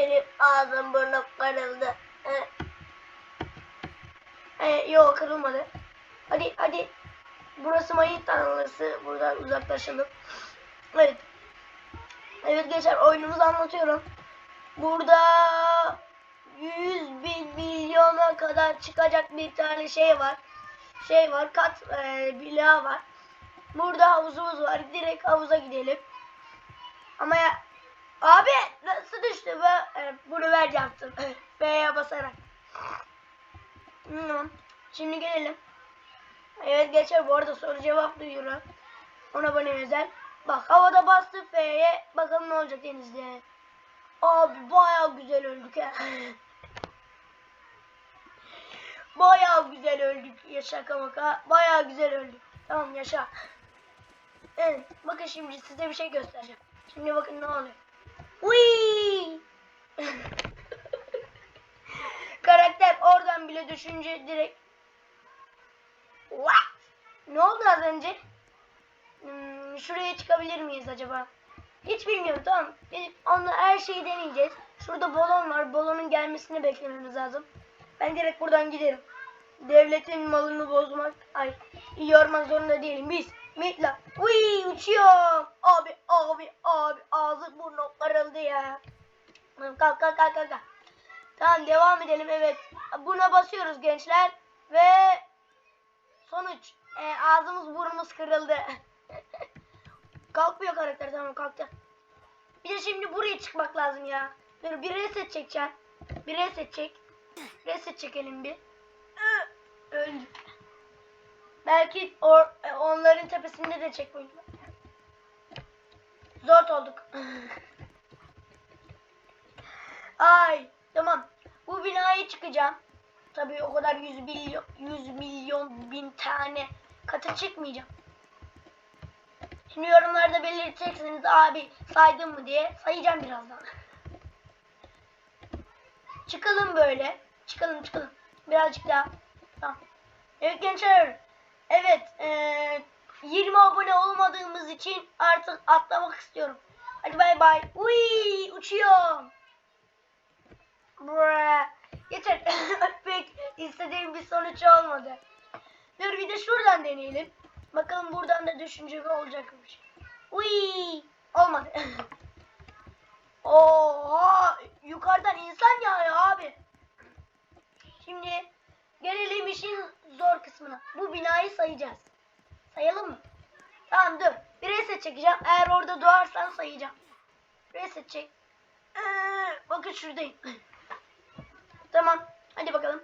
benim ağzım burnum kırıldı. Ee, yok kırılmadı. Hadi hadi. Burası mayın tanrısı. Buradan uzaklaşalım. Evet. Evet geçer oyunumuzu anlatıyorum. Burada 100 bin milyona kadar çıkacak bir tane şey var. Şey var kat e, bila var. Burada havuzumuz var. Direkt havuza gidelim. Ama ya abi nasıl düştü? E, bunu ver yaptım. F'ye basarak. Hmm. Şimdi gelelim. Evet geçer bu arada soru cevap duyuyorum. Ona bana özel. Bak havada bastı F'ye. Bakalım ne olacak denizde. Abi baya güzel öldük ha. baya güzel öldük. Ya şaka. Baya güzel öldük. Tamam yaşa. Evet. Bakın şimdi size bir şey göstereceğim. Şimdi bakın ne oluyor. Uy! Karakter oradan bile düşünce direkt What? Ne oldu az önce? Hmm, şuraya çıkabilir miyiz acaba? Hiç bilmiyorum tamam. Onunla her şeyi deneyeceğiz. Şurada balon var. Balonun gelmesini beklememiz lazım. Ben direkt buradan giderim. Devletin malını bozmak, ay yormak zorunda değilim. Biz Mitla. Uy uçuyorum. Abi abi ya. Kalk kalk kalk kalk. kalk. Tamam devam edelim evet. Buna basıyoruz gençler ve sonuç e, ağzımız burnumuz kırıldı. Kalkmıyor karakter tamam kalktı. Bir de şimdi buraya çıkmak lazım ya. Dur bir reset çekeceğim. Bir reset çek. Reset çekelim bir. Öldü. Belki or, e, onların tepesinde de var. Zor olduk. Ay tamam. Bu binaya çıkacağım. Tabii o kadar 100 milyon 100 milyon bin tane kata çıkmayacağım. Şimdi yorumlarda belirteceksiniz abi saydım mı diye sayacağım birazdan. Çıkalım böyle. Çıkalım çıkalım. Birazcık daha. Tamam. Evet gençler. Evet. eee 20 abone olmadığımız için artık atlamak istiyorum. Hadi bay bay. Uy uçuyorum. Bra. Yeter. Pek istediğim bir sonuç olmadı. Dur bir de şuradan deneyelim. Bakalım buradan da düşünce olacakmış. Uy olmadı. Oha yukarıdan insan yağıyor abi. Şimdi gelelim işin zor kısmına. Bu binayı sayacağız. Sayalım mı? Tamam dur. Bir reset çekeceğim. Eğer orada doğarsan sayacağım. Reset çek. Ee, bakın şuradayım. tamam. Hadi bakalım.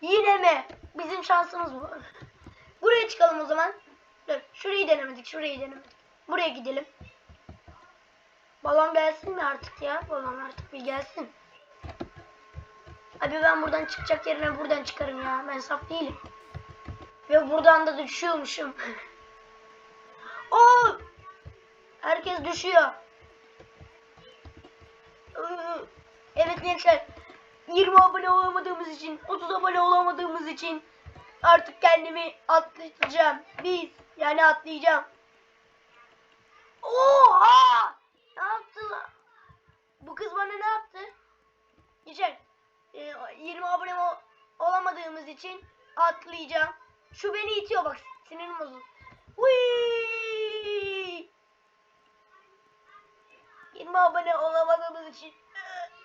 Yine mi? Bizim şansımız bu. Buraya çıkalım o zaman. Dur. Şurayı denemedik. Şurayı denemedik. Buraya gidelim. Balon gelsin mi artık ya? Balon artık bir gelsin. Abi ben buradan çıkacak yerine buradan çıkarım ya. Ben saf değilim. Ve buradan da düşüyormuşum. Oo! Herkes düşüyor. Evet gençler. 20 abone olamadığımız için, 30 abone olamadığımız için artık kendimi atlayacağım. Biz yani atlayacağım. Oha! Ne yaptı lan? Bu kız bana ne yaptı? Geçer. Ee, 20 abone ol- olamadığımız için atlayacağım. Şu beni itiyor bak. Sinirim bozuldu. Whee! 20 abone olamadığımız için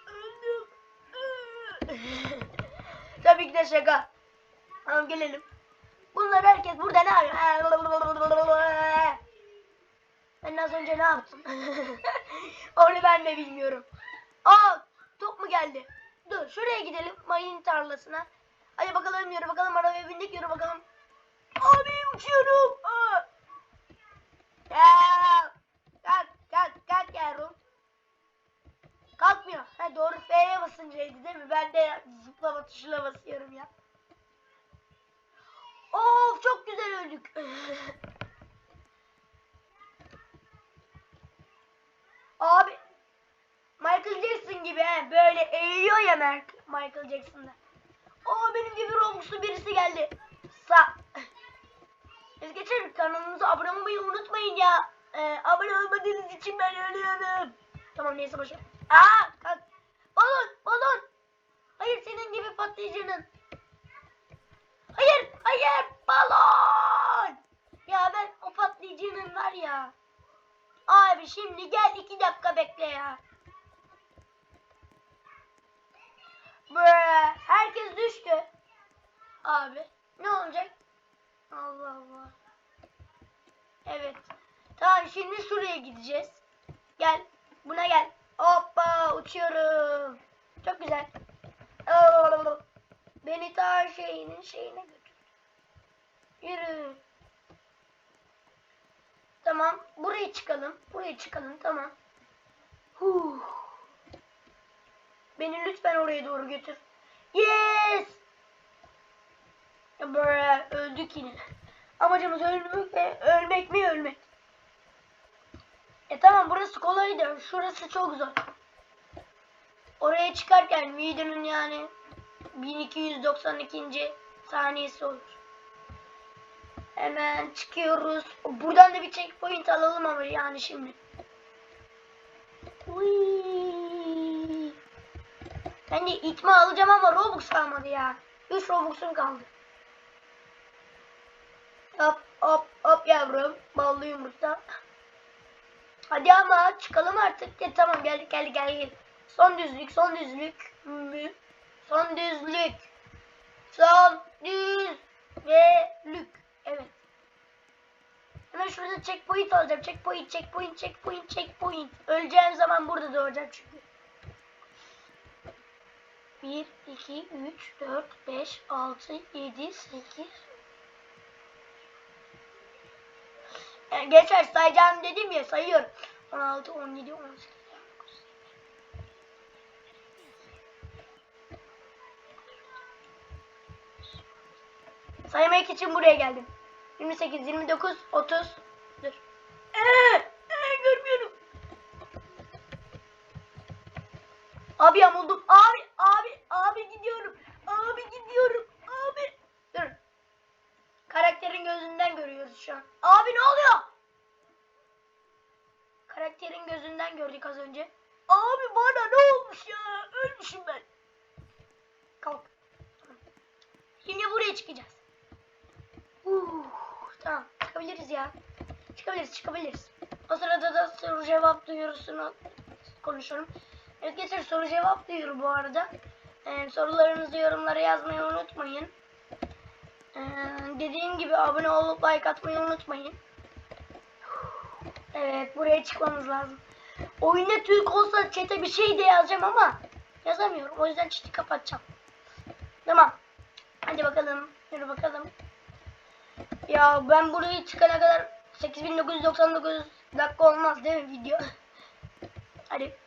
öldüm. Tabii ki de şaka. Tamam gelelim. Bunlar herkes burada ne? Ben az önce ne yaptım? Onu ben de bilmiyorum. Aa top mu geldi? Dur şuraya gidelim mayın tarlasına. Hadi bakalım yürü bakalım arabaya bindik yürü bakalım. Abi uçuyorum. Aa. Ya. Kalk kalk kalk yavrum. Ha doğru F'ye basıncaydı değil mi? Ben de zıplama tuşuna basıyorum ya. Of çok güzel öldük. Abi Michael Jackson gibi he böyle eğiliyor ya Michael Jackson'da. Oo benim gibi Robux'lu birisi geldi. Sa. Biz geçelim kanalımıza abone olmayı unutmayın ya. Ee, abone olmadığınız için ben ölüyorum. Tamam neyse boşver. Aa kalk. Hayır senin gibi patlayıcının. Hayır hayır balon. Ya ben o patlayıcının var ya. Abi şimdi gel iki dakika bekle ya. Bre, herkes düştü. Abi ne olacak? Allah Allah. Evet. Tamam şimdi şuraya gideceğiz. Gel. Buna gel. Hoppa uçuyorum. Çok güzel. Beni ta şeyinin şeyine götür. Yürü. Tamam. Buraya çıkalım. Buraya çıkalım. Tamam. Huh. Beni lütfen oraya doğru götür. Yes! Bre, öldük yine. Amacımız ölmek mi? Ölmek mi? Ölmek. E tamam burası kolaydı. Şurası çok zor. Oraya çıkarken videonun yani 1292. saniyesi olur. Hemen çıkıyoruz. Buradan da bir checkpoint alalım ama yani şimdi. Uy. Ben de itme alacağım ama Robux kalmadı ya. 3 Robux'um kaldı. Hop hop hop yavrum. Ballı yumurta. Hadi ama çıkalım artık. Ya, tamam geldik geldik geldik. Son düzlük son düzlük. Son düzlük. Son düzlük. Evet. Hemen şurada checkpoint alacağım. Checkpoint, checkpoint, checkpoint, checkpoint. Öleceğim zaman burada doğacağım çünkü. 1, 2, 3, 4, 5, 6, 7, 8. Yani geçer sayacağım dedim ya sayıyorum. 16, 17, 18. Saymak için buraya geldim. 28, 29, 30. Dur. Ee, ee, görmüyorum. Abi yamuldum. Abi, abi, abi gidiyorum. Abi gidiyorum. Abi. Dur. Karakterin gözünden görüyoruz şu an. Abi ne oluyor? Karakterin gözünden gördük az önce. Abi bana ne olmuş ya? Ölmüşüm ben. Kalk. Şimdi buraya çıkacağız. Uh, tamam çıkabiliriz ya. Çıkabiliriz çıkabiliriz. O sırada da soru cevap duyurusunu konuşuyorum. Evet geçer soru cevap duyuru bu arada. Ee, sorularınızı yorumlara yazmayı unutmayın. Ee, dediğim gibi abone olup like atmayı unutmayın. Evet buraya çıkmamız lazım. Oyunda Türk olsa chat'e bir şey de yazacağım ama yazamıyorum. O yüzden chat'i kapatacağım. Tamam. Hadi bakalım. Yürü bakalım. Ya ben buraya çıkana kadar 8999 dakika olmaz değil mi video? Hadi.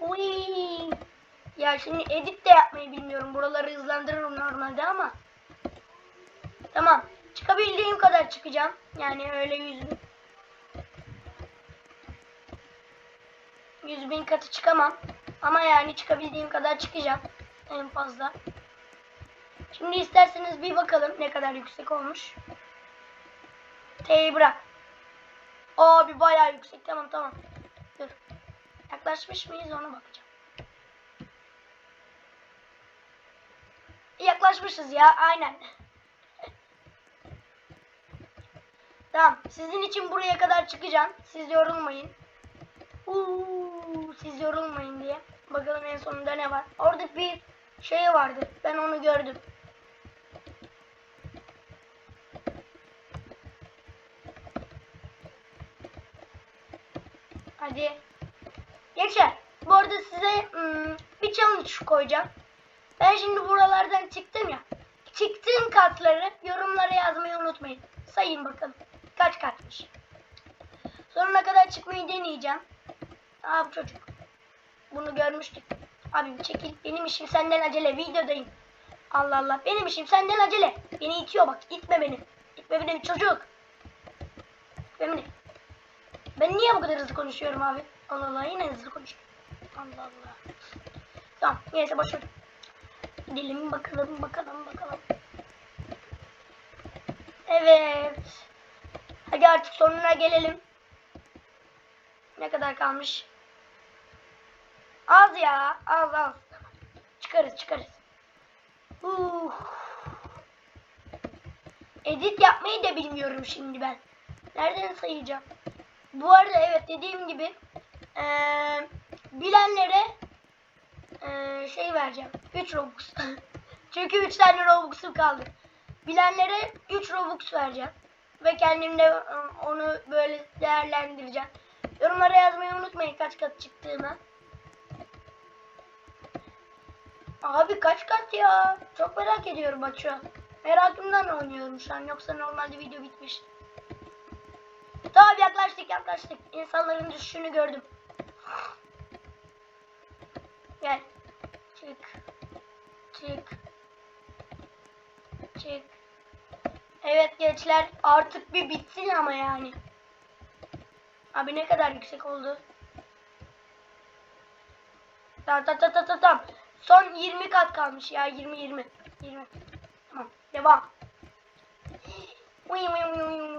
Uy. Ya şimdi edit de yapmayı bilmiyorum. Buraları hızlandırırım normalde ama. Tamam. Çıkabildiğim kadar çıkacağım. Yani öyle yüz bin. Yüz bin katı çıkamam. Ama yani çıkabildiğim kadar çıkacağım. En fazla. Şimdi isterseniz bir bakalım ne kadar yüksek olmuş. T'yi bırak. Abi bayağı yüksek. Tamam tamam. Dur. Yaklaşmış mıyız ona bakacağım. Yaklaşmışız ya aynen. tamam. Sizin için buraya kadar çıkacağım. Siz yorulmayın. Uuu, siz yorulmayın diye. Bakalım en sonunda ne var. Orada bir şey vardı. Ben onu gördüm. Hadi. Gençler bu arada size hmm, bir challenge koyacağım. Ben şimdi buralardan çıktım ya. Çıktığım kartları yorumlara yazmayı unutmayın. Sayın bakalım. Kaç kartmış. Sonuna kadar çıkmayı deneyeceğim. Aa bu çocuk. Bunu görmüştük. Abim çekil. Benim işim senden acele. Videodayım. Allah Allah. Benim işim senden acele. Beni itiyor bak. İtme beni. İtme beni çocuk. İtme beni. Ben niye bu kadar hızlı konuşuyorum abi? Allah Allah yine hızlı konuşuyorum. Allah Allah. Tamam neyse boş ver. Gidelim bakalım bakalım bakalım. Evet. Hadi artık sonuna gelelim. Ne kadar kalmış? Az ya. Az az. Çıkarız çıkarız. Uh. Edit yapmayı da bilmiyorum şimdi ben. Nereden sayacağım? Bu arada evet dediğim gibi eee, bilenlere eee, şey vereceğim. 3 Robux. Çünkü 3 tane Robux'um kaldı. Bilenlere 3 Robux vereceğim. Ve kendim de e, onu böyle değerlendireceğim. Yorumlara yazmayı unutmayın kaç kat çıktığını. Abi kaç kat ya? Çok merak ediyorum bak şu an. Merakımdan oynuyorum şu an. Yoksa normalde video bitmiş. Tamam yaklaştık yaklaştık. İnsanların düşüşünü gördüm. Gel. Çık. Çık. Çık. Evet gençler artık bir bitsin ama yani. Abi ne kadar yüksek oldu? Tamam tamam tamam tamam. tamam. Son 20 kat kalmış ya 20 20. 20. Tamam devam. Uy, uy, uy, uy, uy.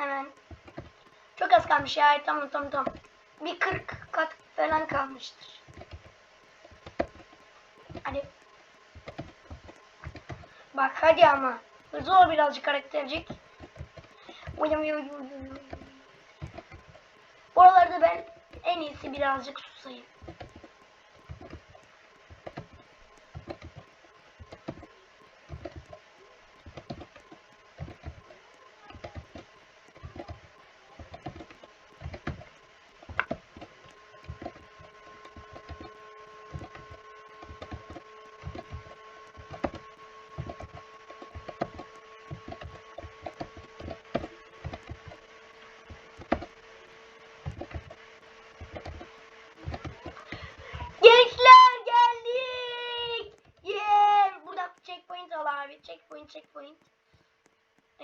Hemen. Çok az kalmış ya tamam tamam tamam. Bir 40 kat falan kalmıştır. Hadi. Bak hadi ama. Hızlı ol birazcık karaktercik. Uy, uy, uy, uy, uy. Bu aralarda ben en iyisi birazcık susayım. Gençler geldik. Yeah. Burada checkpoint al abi. Checkpoint checkpoint.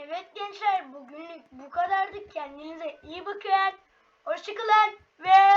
Evet gençler bugünlük bu kadardı. Kendinize iyi bakın. Hoşçakalın ve.